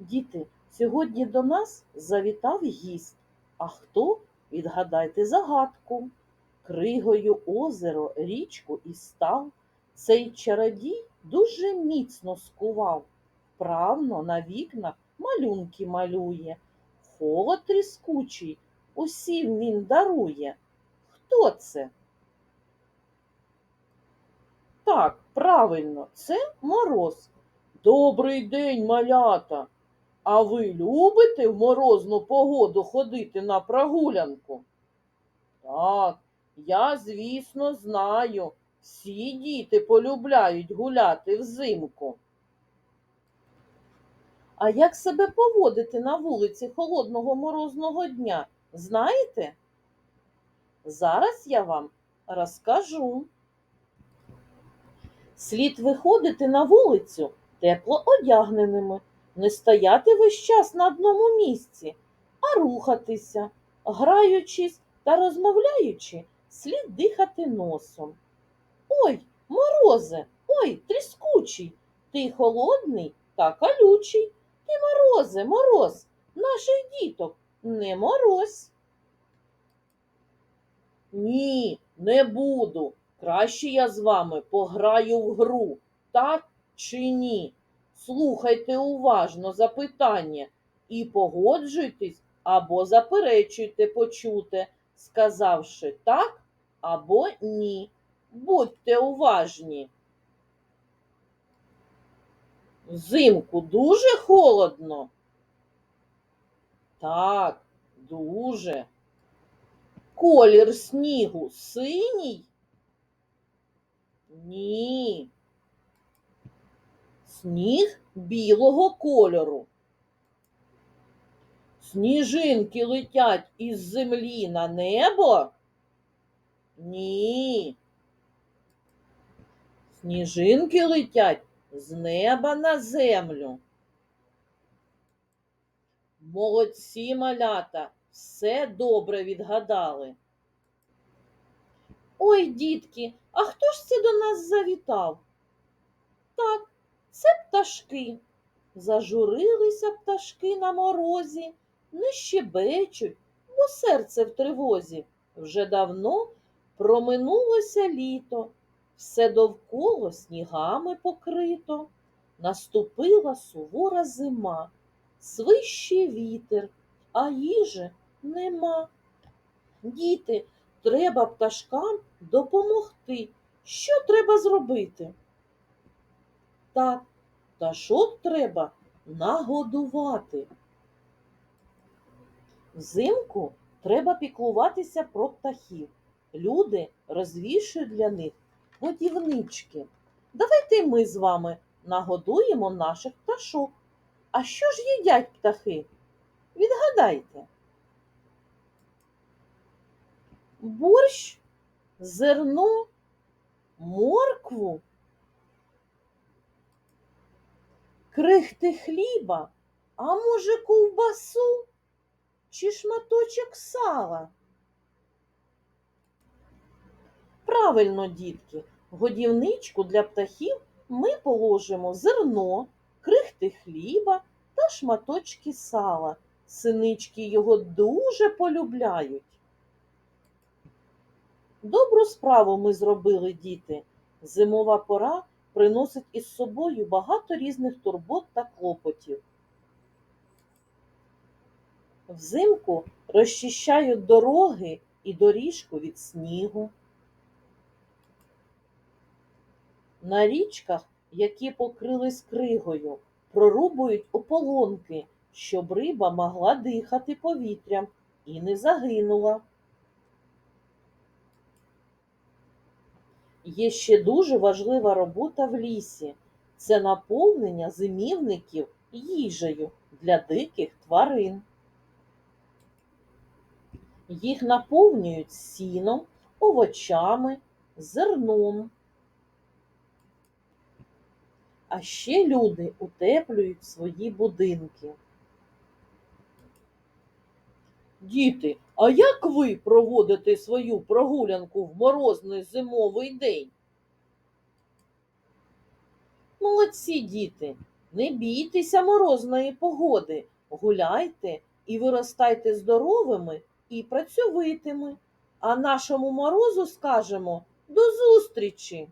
Діти, сьогодні до нас завітав гість. А хто? Відгадайте загадку. Кригою озеро, річку і став. Цей чародій дуже міцно скував. Вправно на вікнах малюнки малює. Холод тріскучий усім він дарує. Хто це? Так, правильно, це мороз. Добрий день, малята. А ви любите в морозну погоду ходити на прогулянку? Так, я, звісно, знаю. Всі діти полюбляють гуляти взимку. А як себе поводити на вулиці холодного морозного дня, знаєте? Зараз я вам розкажу. Слід виходити на вулицю тепло одягненими, не стояти весь час на одному місці, а рухатися, граючись та розмовляючи, слід дихати носом. Ой, морозе, ой, тріскучий, ти холодний та колючий. Ти морозе, мороз, наших діток не морозь. Ні, не буду. Краще я з вами пограю в гру, так чи ні? Слухайте уважно запитання і погоджуйтесь або заперечуйте почуте, сказавши так або ні. Будьте уважні. Взимку дуже холодно? Так, дуже. Колір снігу синій? Ні. Сніг білого кольору. Сніжинки летять із землі на небо? Ні. Сніжинки летять з неба на землю. Молодці малята, все добре відгадали. Ой, дітки, а хто ж це до нас завітав? Так, це пташки. Зажурилися пташки на морозі, не щебечуть, бо серце в тривозі. Вже давно проминулося літо, все довкола снігами покрито. Наступила сувора зима, свище вітер, а їжі нема. Діти, треба пташкам допомогти. Що треба зробити? Так, пташок треба нагодувати. Взимку треба піклуватися про птахів. Люди розвішують для них годівнички. Давайте ми з вами нагодуємо наших пташок. А що ж їдять птахи? Відгадайте. Борщ, зерно, моркву, крихти хліба, а може ковбасу чи шматочок сала? Правильно, дітки, в годівничку для птахів ми положимо зерно, крихти хліба та шматочки сала. Синички його дуже полюбляють. Добру справу ми зробили, діти. Зимова пора приносить із собою багато різних турбот та клопотів. Взимку розчищають дороги і доріжку від снігу. На річках, які покрились кригою, прорубують ополонки, щоб риба могла дихати повітрям і не загинула. Є ще дуже важлива робота в лісі це наповнення зимівників їжею для диких тварин. Їх наповнюють сіном, овочами, зерном. А ще люди утеплюють свої будинки. Діти, а як ви проводите свою прогулянку в морозний зимовий день? Молодці діти, Не бійтеся морозної погоди, гуляйте і виростайте здоровими і працьовитими. А нашому морозу скажемо до зустрічі!